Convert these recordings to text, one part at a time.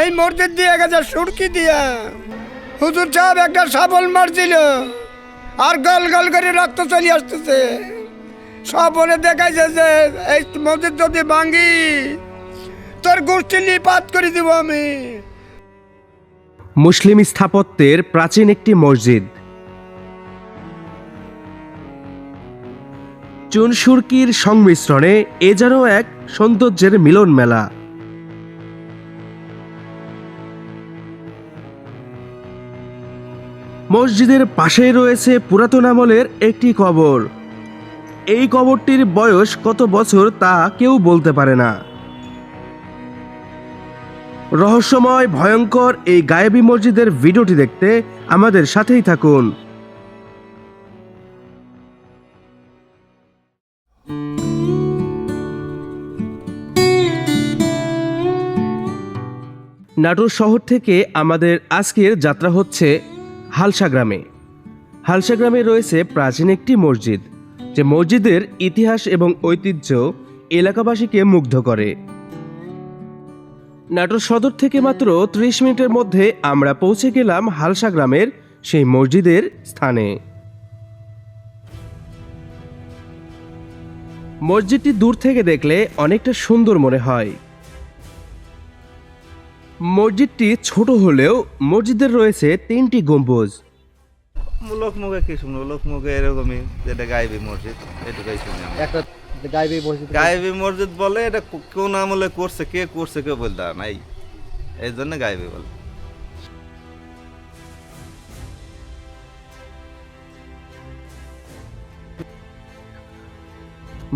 এই মসজিদ দিয়ে গেছে, সুরকি দিয়া। হুজুর সাহেব একটা সাবল মারছিল। আর গল গল করে রক্ত চলে আসতেছে। সবলে দেখাইছে যে, এই মসজিদ যদি ভাঙ্গি তোর গোষ্ঠী নিপাত করে দিব আমি। মুসলিম স্থাপত্যের প্রাচীন একটি মসজিদ। চুনসুরকির সংমিশ্রণে এ যেন এক সৌন্দর্যের মিলন মেলা মসজিদের পাশেই রয়েছে পুরাতন আমলের একটি কবর। এই কবরটির বয়স কত বছর তা কেউ বলতে পারে না। রহস্যময়, ভয়ঙ্কর এই গায়েবী মসজিদের ভিডিওটি দেখতে আমাদের সাথেই থাকুন। নাটোর শহর থেকে আমাদের আজকের যাত্রা হচ্ছে হালসা গ্রামে। হালসা গ্রামে রয়েছে প্রাচীন একটি মসজিদ, যে মসজিদের ইতিহাস এবং ঐতিহ্য এলাকাবাসীকে মুগ্ধ করে। নাটোর সদর থেকে মাত্র ত্রিশ মিনিটের মধ্যে আমরা পৌঁছে গেলাম হালসা গ্রামের সেই মসজিদের স্থানে। মসজিদটি দূর থেকে দেখলে অনেকটা সুন্দর মনে হয়। মসজিদটি ছোট হলেও মসজিদের রয়েছে তিনটি গম্বুজ। লোকমুখে কি শুনব? লোকমুখে এরকমই যেটা গাইবি মসজিদ এটুকাই শুনি একটা গাইবে মসজিদ গাইবি মসজিদ বলে এটা কো- কোন আমলে করছে কে করছে কেউ বলতে পারে না এই এই জন্য গাইবি বলে।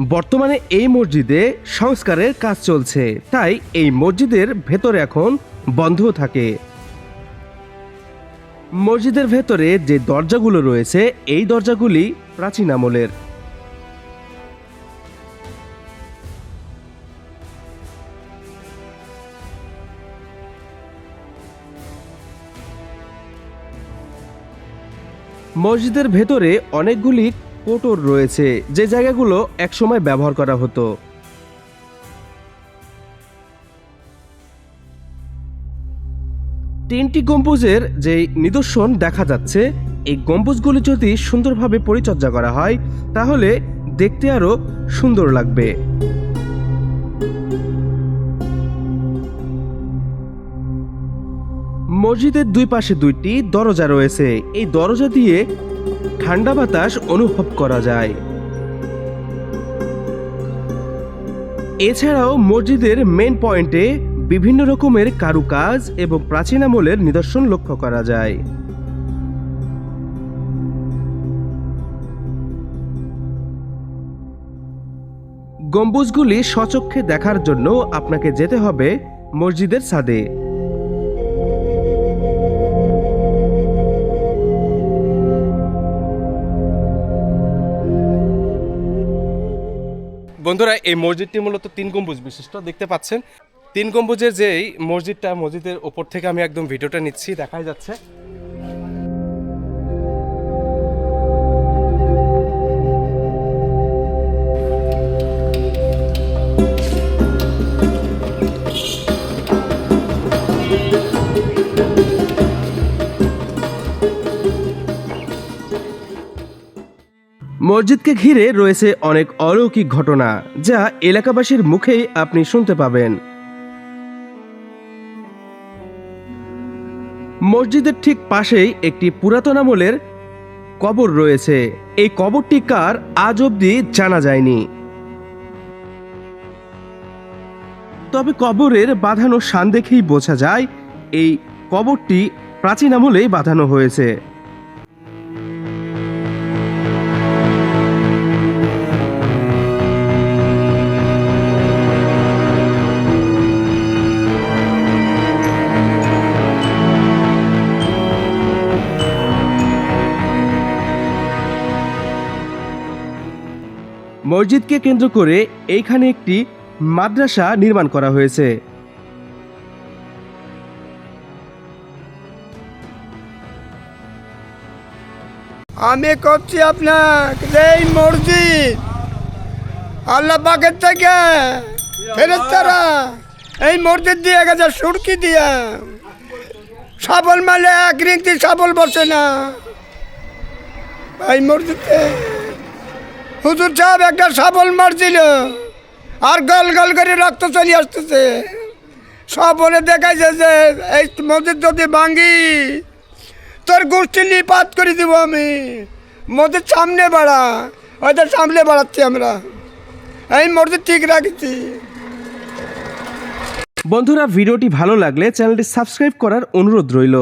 বর্তমানে এই মসজিদে সংস্কারের কাজ চলছে তাই এই মসজিদের ভেতরে এখন বন্ধ থাকে। মসজিদের ভেতরে যে দরজাগুলো রয়েছে, এই দরজাগুলি প্রাচীন আমলের। মসজিদের ভেতরে অনেকগুলি কোটর রয়েছে, যে জায়গাগুলো একসময় ব্যবহার করা হতো। তিনটি গম্বুজের যে নিদর্শন দেখা যাচ্ছে, এই গম্বুজগুলি যদি সুন্দরভাবে পরিচর্যা করা হয়, তাহলে দেখতে আরও সুন্দর লাগবে। মসজিদের দুই পাশে দুইটি দরজা রয়েছে। এই দরজা দিয়ে ঠান্ডা বাতাস অনুভব করা যায়। এছাড়াও মসজিদের মেন পয়েন্টে বিভিন্ন রকমের কারুকাজ এবং প্রাচীন আমলের নিদর্শন লক্ষ্য করা যায়। গম্বুজগুলি সচক্ষে দেখার জন্য আপনাকে যেতে হবে মসজিদের ছাদে। বন্ধুরা, এই মসজিদটি মূলত তিন গম্বুজ বিশিষ্ট, দেখতে পাচ্ছেন। তিন গম্বুজের যে এই মসজিদটা, মসজিদের ওপর থেকে আমি একদম ভিডিওটা নিচ্ছি, দেখাই যাচ্ছে। মসজিদকে ঘিরে রয়েছে অনেক অলৌকিক ঘটনা, যা এলাকাবাসীর মুখেই আপনি শুনতে পাবেন। মসজিদের ঠিক পাশেই একটি পুরাতন আমলের কবর রয়েছে। এই কবরটি কার? আজ অবধি জানা যায়নি। তবে কবরের বাঁধানো শান দেখেই বোঝা যায়, এই কবরটি প্রাচীন আমলেই বাঁধানো হয়েছে। মসজিদকে কেন্দ্র করে এইখানে একটি মাদ্রাসা নির্মাণ করা হয়েছে। আমি করছি আপনার এই মসজিদ আল্লাহ পাকের থেকে ফেরেস্তারা এই মসজিদ দিয়ে গেছে, সুরকি দিয়া। সাবল মালে এক রিংটি সাবল বসে না। এই মসজিদে হুজুর সাহেব একটা সাবল মারছিল। আর গল গল করে রক্ত চলে আসতেছে। সব বলে দেখাইছে যে, এই মসজিদ যদি ভাঙি তোর গোষ্ঠী নিপাত করে দিব আমি। মসজিদ সামনে বাড়া হয়তো সামনে বাড়াচ্ছি আমরা। এই মসজিদ ঠিক রাখছি। বন্ধুরা, ভিডিওটি ভালো লাগলে চ্যানেলটি সাবস্ক্রাইব করার অনুরোধ রইল।